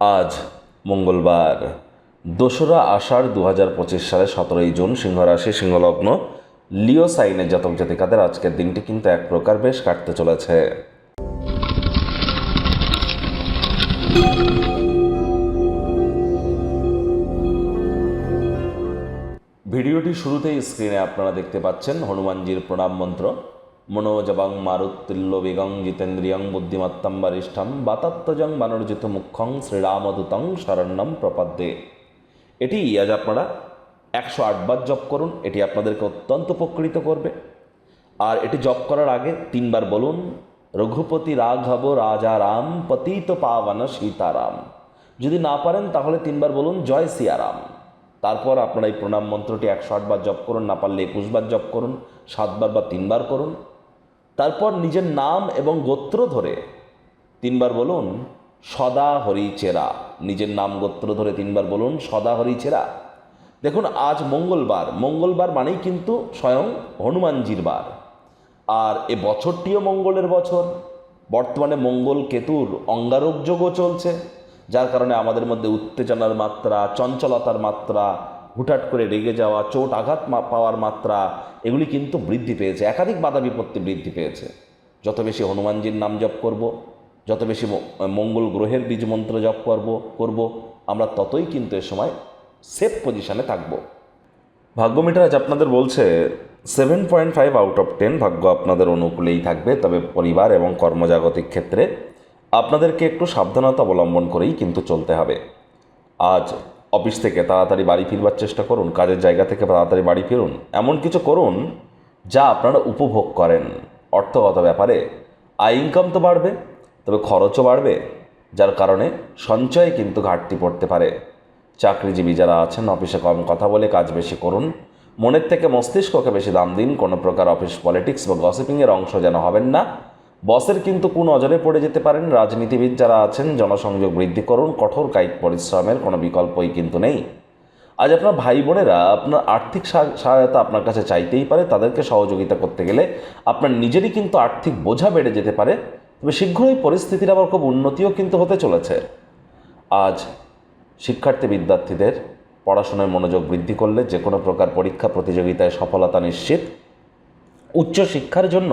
আজ মঙ্গলবার, দোসরা আষাঢ় দু হাজার পঁচিশ সালে সতেরোই জুন সিংহ রাশি সিংহলগ্ন, লিও সাইনের জাতক জাতিকাদের আজকের দিনটি কিন্তু এক প্রকার বেশ কাটতে চলেছে। ভিডিওটি শুরুতেই স্ক্রিনে আপনারা দেখতে পাচ্ছেন হনুমানজির প্রণাম মন্ত্র। মনোজবাং মারুত্তুল্য বেগং জিতেন্দ্রিয়ং বুদ্ধিমত্তম বরিষ্ঠম বাতাত্তজং বানরজিত মুখ্যং শ্রীরামদূতং শরণ্যম প্রপদ্যে। এটি আজ আপনারা একশো আটবার জপ করুন, এটি আপনাদেরকে অত্যন্ত উপকৃত করবে। আর এটি জপ করার আগে তিনবার বলুন, রঘুপতি রাঘব রাজা রাম পতিত পাবন সীতারাম। যদি না পারেন, তাহলে তিনবার বলুন, জয় সিয়ারাম। তারপর আপনারা এই প্রণাম মন্ত্রটি একশো আটবার জপ করুন, না পারলে একুশবার জপ করুন, সাতবার বা তিনবার করুন। তারপর নিজের নাম এবং গোত্র ধরে তিনবার বলুন, সদা হরি চেরা। নিজের নাম গোত্র ধরে তিনবার বলুন, সদা হরি চেরা। দেখুন, আজ মঙ্গলবার। মঙ্গলবার মানেই কিন্তু স্বয়ং হনুমানজির বার। আর এ বছরটিও মঙ্গলের বছর। বর্তমানে মঙ্গল কেতুর অঙ্গারক যোগও চলছে, যার কারণে আমাদের মধ্যে উত্তেজনার মাত্রা, চঞ্চলতার মাত্রা হুটহাট করে রেগে যাওয়া, চোট আঘাত পাওয়ার মাত্রা, এগুলি কিন্তু বৃদ্ধি পেয়েছে। একাধিক বাধা বিপত্তি বৃদ্ধি পেয়েছে। যত বেশি হনুমানজির নাম জপ করব, যত বেশি মঙ্গল গ্রহের বীজ মন্ত্র জপ করব করব, আমরা ততই কিন্তু এ সময় সেফ পজিশনে থাকব। ভাগ্য মিটার আজ আপনাদের বলছে seven point five out of ten ভাগ্য আপনাদের অনুকূলেই থাকবে, তবে পরিবার এবং কর্মজাগতিক ক্ষেত্রে আপনাদেরকে একটু সাবধানতা অবলম্বন করেই কিন্তু চলতে হবে। আজ অফিস থেকে তাড়াতাড়ি বাড়ি ফিরবার চেষ্টা করুন, কাজের জায়গা থেকে তাড়াতাড়ি বাড়ি ফিরুন। এমন কিছু করুন যা আপনারা উপভোগ করেন। অর্থগত ব্যাপারে আয় ইনকাম তো বাড়বে, তবে খরচও বাড়বে, যার কারণে সঞ্চয়ে কিন্তু ঘাটতি পড়তে পারে। চাকরিজীবী যারা আছেন, অফিসে কম কথা বলে কাজ বেশি করুন। মনের থেকে মস্তিষ্ককে বেশি দাম দিন। কোনো প্রকার অফিস পলিটিক্স বা গসিপিংয়ের অংশ যেন হবেন না। বসের কিন্তু কোন নজরে পড়ে যেতে পারেন রাজনীতিবিদ যারা আছেন, জনসংযোগ বৃদ্ধি করুন, কঠোর কায়িক পরিশ্রমের কোনো বিকল্পই কিন্তু নেই। আজ আপনার ভাই বোনেরা আপনার আর্থিক সহায়তা আপনার কাছে চাইতেই পারে, তাদেরকে সহযোগিতা করতে গেলে আপনার নিজেরই কিন্তু আর্থিক বোঝা বেড়ে যেতে পারে, তবে শীঘ্রই পরিস্থিতির আবার খুব উন্নতিও কিন্তু হতে চলেছে। আজ শিক্ষার্থী বিদ্যার্থীদের পড়াশোনায় মনোযোগ বৃদ্ধি করলে যে কোনো প্রকার পরীক্ষা প্রতিযোগিতায় সফলতা নিশ্চিত। উচ্চ শিক্ষার জন্য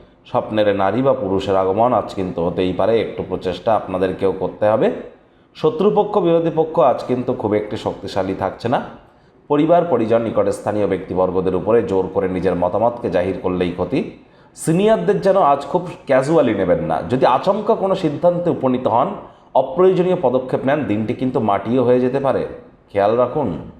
স্বপ্নের নারী বা পুরুষের আগমন আজ কিন্তু হতেই পারে, একটু প্রচেষ্টা আপনাদেরকেও করতে হবে। শত্রুপক্ষ, বিরোধী পক্ষ আজ কিন্তু খুব একটি শক্তিশালী থাকছে না। পরিবার, পরিজন, নিকটে স্থানীয় ব্যক্তিবর্গদের উপরে জোর করে নিজের মতামতকে জাহির করলেই ক্ষতি। সিনিয়রদের যেন আজ খুব ক্যাজুয়ালি নেবেন না। যদি আচমকা কোনো সিদ্ধান্তে উপনীত হন, অপ্রয়োজনীয় পদক্ষেপ নেন, দিনটি কিন্তু মাটিও হয়ে যেতে পারে। খেয়াল রাখুন।